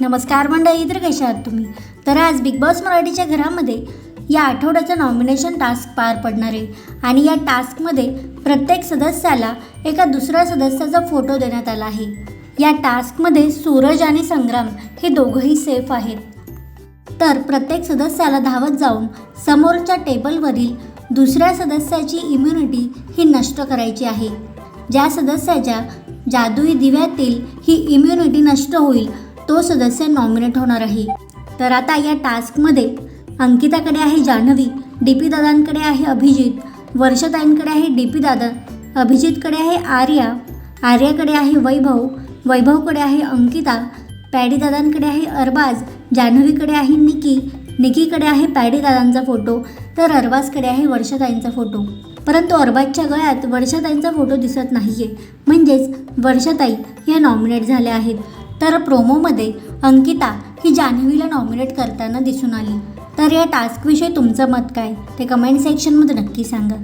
नमस्कार मंडळी तर कशा आहात तुम्ही? तर आज बिग बॉस मराठीच्या घरामध्ये या आठवड्याचं नॉमिनेशन टास्क पार पडणार आहे. आणि या टास्कमध्ये प्रत्येक सदस्याला एका दुसऱ्या सदस्याचा फोटो देण्यात आला आहे. या टास्कमध्ये सूरज आणि संग्राम हे दोघंही सेफ आहेत. तर प्रत्येक सदस्याला धावत जाऊन समोरच्या टेबलवरील दुसऱ्या सदस्याची इम्युनिटी ही नष्ट करायची आहे. ज्या सदस्याच्या जादुई दिव्यातील ही इम्युनिटी नष्ट होईल तो सदस्य नॉमिनेट होणार आहे. तर आता या टास्कमध्ये अंकिताकडे आहे जान्हवी डी पी दादांकडे आहे अभिजित वर्षताईंकडे आहे डी पी दादा अभिजितकडे आहे आर्या आर्याकडे आहे वैभव वैभवकडे आहे अंकिता पॅडी दादांकडे आहे अरबाज जान्हवीकडे आहे निकी निकीकडे आहे पॅडी दादांचा फोटो तर अरबाजकडे आहे वर्षताईंचा फोटो. परंतु अरबाजच्या गळ्यात वर्षाताईंचा फोटो दिसत नाही आहे म्हणजेच वर्षाताई या नॉमिनेट झाल्या आहेत. तर प्रोमोमध्ये अंकिता ही जान्हवीला नॉमिनेट करताना दिसून आली. तर या टास्कविषयी तुमचं मत काय? ते कमेंट सेक्शनमध्ये नक्की सांगा.